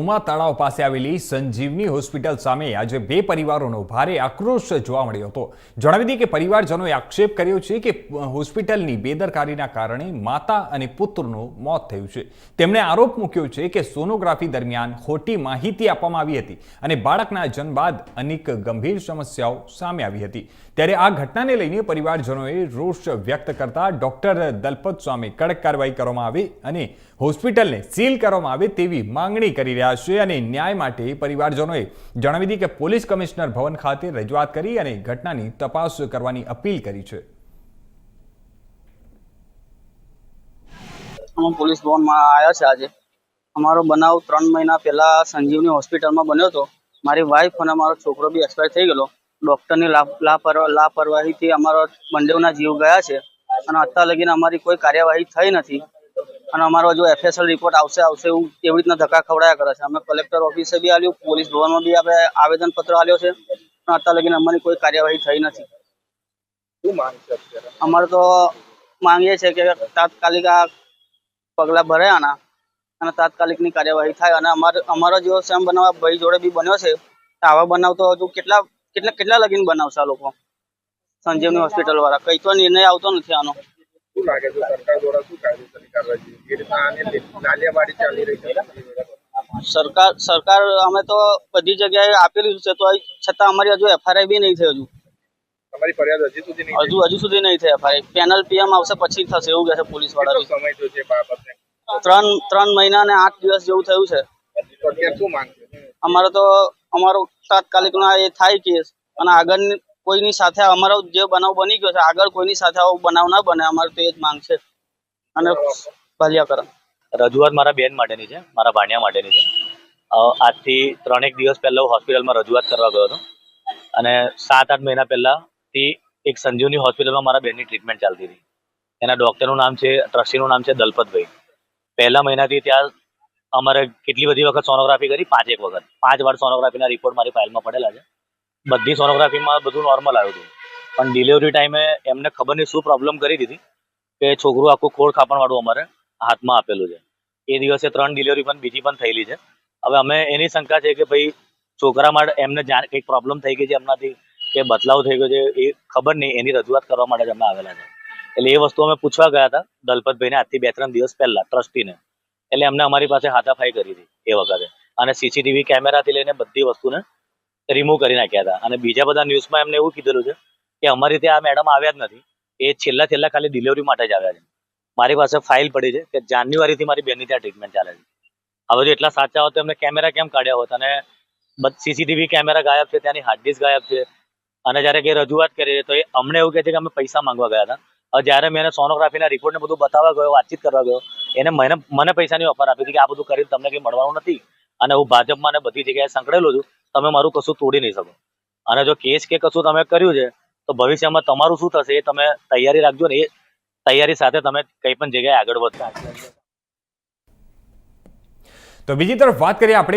ઉમા તળાવ પાસે આવેલી સંજીવની હોસ્પિટલ સામે આજે બે પરિવારોનો ભારે આક્રોશ જોવા મળ્યો હતો. જણાવી દઈએ કે પરિવારજનોએ આક્ષેપ કર્યો છે કે હોસ્પિટલની બેદરકારીના કારણે માતા અને પુત્રનું મોત થયું છે. તેમણે આરોપ મૂક્યો છે કે સોનોગ્રાફી દરમિયાન ખોટી માહિતી આપવામાં આવી હતી અને બાળકના જન્મ બાદ અનેક ગંભીર સમસ્યાઓ સામે આવી હતી. ત્યારે આ ઘટનાને લઈને પરિવારજનોએ રોષ વ્યક્ત કરતા ડોક્ટર દલપત સ્વામી કડક કાર્યવાહી કરવામાં આવે અને હોસ્પિટલને સીલ કરવામાં આવે તેવી માંગણી કરી રહ્યા છે અને ન્યાય માટે પરિવારજનોએ જણાવી દીધી કે પોલીસ કમિશનર ભવન ખાતે રજૂઆત કરી અને ઘટનાની તપાસ કરવાની અપીલ કરી છે. અમે પોલીસ ભવનમાં આવ્યા છે આજે. અમારો બનાવ ત્રણ મહિના પહેલા સંજીવની હોસ્પિટલમાં બન્યો હતો. મારી વાઈફ અને મારો છોકરો બી એક્સપાયર થઈ ગયેલો. ડૉક્ટરની લાપ- લાપરવા લાપરવાહીથી અમારો બંદેવના જીવ ગયા છે. અને અત્યાર લગીને અમારી કોઈ કાર્યવાહી થઈ નથી. અને અમારો જો એફએસએલ રિપોર્ટ આવશે આવશે એવું એવી રીતના ધક્કા ખવડાયા કરે છે. અમે કલેક્ટર ઓફિસે બી આવ્યું પોલીસ ભવનમાં બી આપણે આવેદનપત્ર આવ્યો છે. પણ અત્યાર લગીને અમારી કોઈ કાર્યવાહી થઈ નથી. અમારે તો માંગીએ છીએ કે તાત્કાલિક આ પગલાં ભરે આના અને તાત્કાલિકની કાર્યવાહી થાય. અને અમારે અમારો જેવો સેમ બનાવવા ભાઈ જોડે બી બન્યો છે આવા બનાવ તો હજુ કેટલા કેટલા કેટલા લગીન બનાવશે આ લોકો? સંજીવની હોસ્પિટલ વાળા. કઈ તો નિર્ણય આવતો નથી આનો. શું લાગે છે? સરકાર દ્વારા શું કાયદેસરની ચાલી રહી છે. સરકાર સરકાર અમે તો બધી જગ્યાએ આપેલી છે તો છતાં અમારી હજુ એફઆરઆઈ બી નહીં થઈ હજુ. તમારી ફરિયાદ હજી સુધી નહીં હજુ હજુ સુધી નહીં થઈ એફઆરઆઈ પેનલ પીએમ આવશે પછી થશે એવું કહે છે પોલીસવાળા સમય થયો છે બાબતને? ત્રણ ત્રણ મહિના ને આઠ દિવસ જેવું થયું છે. શું માંગ તો અમારો તાત્કાલિક એ થાય કેસ અને આગળ કોઈની સાથે અમારો જે બનાવ બની ગયો છે આગળ કોઈની સાથે આવો બનાવ ના બને અમારે તો એ જ માંગ છે. અને ભલ્યાકરણ રજૂઆત મારા બેન માટેની છે, મારા ભાણિયા માટેની છે. આજથી ત્રણેક દિવસ પહેલા હું હોસ્પિટલમાં રજૂઆત કરવા ગયો હતો. અને સાત આઠ મહિના પહેલાથી એક સંજીવની હોસ્પિટલમાં મારા બેનની ટ્રીટમેન્ટ ચાલતી હતી. એના ડૉક્ટરનું નામ છે, ટ્રસ્ટીનું નામ છે દલપતભાઈ. પહેલા મહિનાથી ત્યાં અમારે કેટલી બધી વખત સોનોગ્રાફી કરી પાંચ એક વખત. પાંચ વાર સોનોગ્રાફીના રિપોર્ટ મારી ફાઇલમાં પડેલા છે. બધી સોનોગ્રાફીમાં બધું નોર્મલ આવ્યું હતું. પણ ડિલિવરી ટાઈમે એમને ખબર નહીં શું પ્રોબ્લેમ કરી દીધી કે છોકરું આખું ખોળ ખાપણવાળું અમારે. હાથમાં આપેલું છે. એ દિવસે ત્રણ ડિલિવરી પણ બીજી પણ થયેલી છે. હવે અમે એની શંકા છે કે ભાઈ છોકરા માટે એમને જાણ કંઈક પ્રોબ્લેમ થઈ ગઈ છે એમનાથી કે બદલાવ થઈ ગયો છે એ ખબર નહીં. એની રજૂઆત કરવા માટે અમે આવેલા છે. એટલે એ વસ્તુ અમે પૂછવા ગયા હતા દલપતભાઈને આજથી બે ત્રણ દિવસ પહેલા ટ્રસ્ટીને. એટલે એમને અમારી પાસે હાથાફાઈ કરી હતી એ વખતે. અને સીસીટીવી કેમેરાથી લઈને બધી વસ્તુને રિમૂવ કરી નાખ્યા હતા. અને બીજા બધા ન્યૂઝમાં એમને એવું કીધેલું છે કે અમારી ત્યાં મેડમ આવ્યા જ નથી. એ છેલ્લા છેલ્લા ખાલી ડિલિવરી માટે જ આવ્યા છે. મારી પાસે ફાઇલ પડી છે કે જાન્યુઆરીથી મારી બેનની ત્યાં ટ્રીટમેન્ટ ચાલે છે. હવે જો એટલા સાચા હોત તો એમને કેમેરા કેમ કાઢ્યા હોત? અને સીસીટીવી કેમેરા ગાયબ છે, ત્યાંની હાર્ડ ડિસ્ક ગાયબ છે. અને જ્યારે કે રજૂઆત કરી તો એ અમને એવું કહે છે કે અમે પૈસા માંગવા ગયા હતા. હવે જ્યારે મેં સોનોગ્રાફીના રિપોર્ટને બધું બતાવવા ગયો, વાતચીત કરવા ગયો, એને મને મને પૈસાની ઓફર આપી હતી કે આ બધું કરીને તમને કંઈ મળવાનું નથી. અને હું ભાજપમાં ને બધી જગ્યાએ સંકળેલો છું, તમે મારું કશું તોડી નહીં શકો. અને જો કેસ કે કશું તમે કર્યું છે, તો ભવિષ્યમાં તમારું શું થશે એ તમે તૈયારી રાખજો ને. એ તૈયારી સાથે તમે કઈ પણ જગ્યાએ આગળ વધતા તો બીજી તરફ વાત કરીએ આપણે